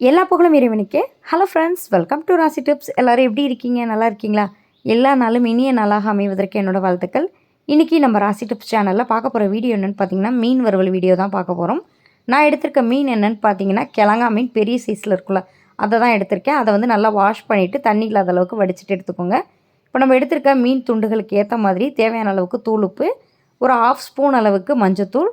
எல்லா புகழும் இறைவனுக்கே. Hello friends welcome to Rasi tips எல்லோரும் எப்படி இருக்கீங்க? நல்லா இருக்கீங்களா? எல்லா நாளும் இனிய நாளாக அமைவதற்கு என்னோட வாழ்த்துக்கள். இன்றைக்கி நம்ம ராசி டிப்ஸ் சேனலில் பார்க்க போகிற வீடியோ என்னென்னு பார்த்தீங்கன்னா மீன் வறுவல் வீடியோ தான் பார்க்க போகிறோம் நான் எடுத்திருக்க மீன் என்னென்னு பார்த்தீங்கன்னா கிழங்கா மீன் பெரிய சைஸில் இருக்குல்ல அதை தான் எடுத்திருக்கேன். அதை வந்து நல்லா வாஷ் பண்ணிவிட்டு தண்ணி இல்லாத அளவுக்கு வடிச்சிட்டு எடுத்துக்கோங்க. இப்போ நம்ம எடுத்திருக்க மீன் துண்டுகளுக்கு ஏற்ற மாதிரி தேவையான அளவுக்கு தூளுப்பு ஒரு ஆஃப் ஸ்பூன் அளவுக்கு மஞ்சத்தூள்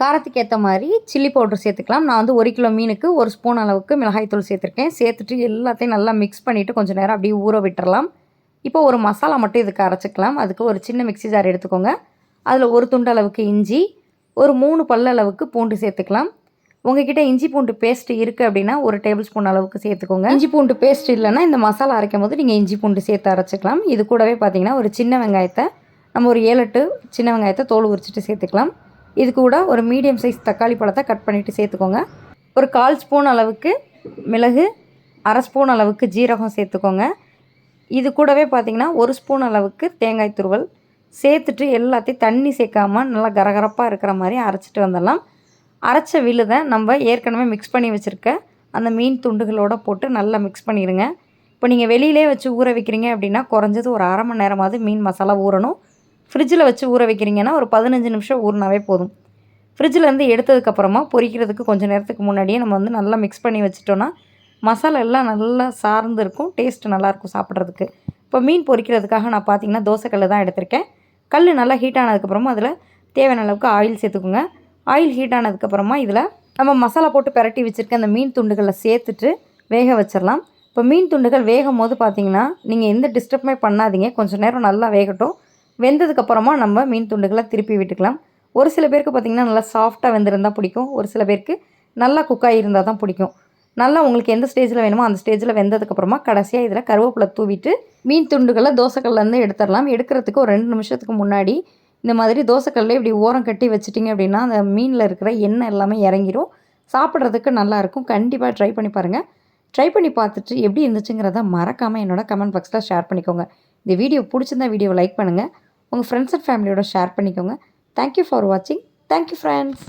காரத்துக்கு ஏற்ற மாதிரி சில்லி பவுடர் சேர்த்துக்கலாம். நான் வந்து ஒரு கிலோ மீனுக்கு ஒரு ஸ்பூன் அளவுக்கு மிளகாய்த்தூள் சேர்த்துருக்கேன். சேர்த்துட்டு எல்லாத்தையும் நல்லா மிக்ஸ் பண்ணிவிட்டு கொஞ்சம் நேரம் அப்படியே ஊற விட்டுறலாம். இப்போ ஒரு மசாலா மட்டும் இதுக்கு அரைச்சிக்கலாம். அதுக்கு ஒரு சின்ன மிக்ஸி ஜார் எடுத்துக்கோங்க. அதில் ஒரு துண்டு அளவுக்கு இஞ்சி ஒரு மூணு பல்ல அளவுக்கு பூண்டு சேர்த்துக்கலாம். உங்ககிட்ட இஞ்சி பூண்டு பேஸ்ட் இருக்குது அப்படின்னா ஒரு டேபிள் ஸ்பூன் அளவுக்கு சேர்த்துக்கோங்க. இஞ்சி பூண்டு பேஸ்ட் இல்லைன்னா இந்த மசாலா அரைக்கும் போது நீங்கள் இஞ்சி பூண்டு சேர்த்து அரைச்சிக்கலாம். இது கூடவே பார்த்தீங்கன்னா ஒரு சின்ன வெங்காயத்தை நம்ம ஒரு ஏழு எட்டு சின்ன வெங்காயத்தை தோல் உரிச்சிட்டு சேர்த்துக்கலாம். இது கூட ஒரு மீடியம் சைஸ் தக்காளி பழத்தை கட் பண்ணிவிட்டு சேர்த்துக்கோங்க. ஒரு கால் ஸ்பூன் அளவுக்கு மிளகு அரை ஸ்பூன் அளவுக்கு ஜீரகம் சேர்த்துக்கோங்க. இது கூடவே பார்த்திங்கன்னா ஒரு ஸ்பூன் அளவுக்கு தேங்காய் துருவல் சேர்த்துட்டு எல்லாத்தையும் தண்ணி சேர்க்காமல் நல்லா கரகரப்பாக இருக்கிற மாதிரி அரைச்சிட்டு வந்துடலாம். அரைச்ச விழுதை நம்ம ஏற்கனவே மிக்ஸ் பண்ணி வச்சுருக்க அந்த மீன் துண்டுகளோடு போட்டு நல்லா மிக்ஸ் பண்ணிடுங்க இப்போ நீங்கள் வெளியிலே வச்சு ஊற வைக்கிறீங்க அப்படின்னா குறைஞ்சது ஒரு அரை மணி நேரமாவது மீன் மசாலா ஊறணும். ஃப்ரிட்ஜில் வச்சு ஊற வைக்கிறீங்கன்னா ஒரு பதினஞ்சு நிமிஷம் ஊறினாவே போதும். ஃப்ரிட்ஜிலேருந்து எடுத்ததுக்கப்புறமா பொரிக்கிறதுக்கு கொஞ்சம் நேரத்துக்கு முன்னாடியே நம்ம வந்து நல்லா மிக்ஸ் பண்ணி வச்சுட்டோன்னா மசாலா எல்லாம் நல்லா சார்ந்து இருக்கும் டேஸ்ட்டு நல்லாயிருக்கும் சாப்பிட்றதுக்கு. இப்போ மீன் பொரிக்கிறதுக்காக நான் பார்த்தீங்கன்னா தோசைக்கல் தான் எடுத்திருக்கேன். கல் நல்லா ஹீட் ஆனதுக்கப்புறமா அதில் தேவையான அளவுக்கு ஆயில் சேர்த்துக்குங்க. ஆயில் ஹீட் ஆனதுக்கப்புறமா இதில் நம்ம மசாலா போட்டு பிரட்டி வச்சுருக்க அந்த மீன் துண்டுகளை சேர்த்துட்டு வேக வச்சிடலாம் இப்போ மீன் துண்டுகள் வேகும் போது பார்த்தீங்கன்னா நீங்கள் எந்த டிஸ்டர்புமே பண்ணாதீங்க. கொஞ்சம் நேரம் நல்லா வேகட்டும். வெந்ததுக்கப்புறமா நம்ம மீன் துண்டுகளை திருப்பி விட்டுக்கலாம். ஒரு சில பேருக்கு பார்த்திங்கன்னா நல்லா சாஃப்டாக வெந்திருந்தால் பிடிக்கும். ஒரு சில பேருக்கு நல்லா குக்காகி இருந்தால் தான் பிடிக்கும். நல்லா உங்களுக்கு எந்த ஸ்டேஜில் வேணுமோ அந்த ஸ்டேஜில் வெந்ததுக்கப்புறமா கடைசியாக இதில் கருவேப்பிலை தூவிட்டு மீன் துண்டுகளை தோசைக்கல்லேருந்து எடுத்துடலாம். எடுக்கிறதுக்கு ஒரு ரெண்டு நிமிஷத்துக்கு முன்னாடி இந்த மாதிரி தோசைக்கல்ல இப்படி ஓரம் கட்டி வச்சிட்டிங்க அப்படின்னா அந்த மீனில் இருக்கிற எண்ணெய் எல்லாமே இறங்கிடும் சாப்பிட்றதுக்கு நல்லாயிருக்கும் கண்டிப்பாக ட்ரை பண்ணி பாருங்கள் ட்ரை பண்ணி பார்த்துட்டு எப்படி இருந்துச்சுங்கிறத மறக்காமல் என்னோட கமெண்ட் பாக்ஸில் ஷேர் பண்ணிக்கோங்க. இந்த வீடியோ பிடிச்சிருந்தா வீடியோ லைக் பண்ணுங்கள் உங்கள் ஃப்ரெண்ட்ஸ் அண்ட் ஃபேமிலியோட ஷேர் பண்ணிக்கோங்க. தேங்க்யூ ஃபார் வாட்சிங் தேங்க்யூ ஃப்ரெண்ட்ஸ்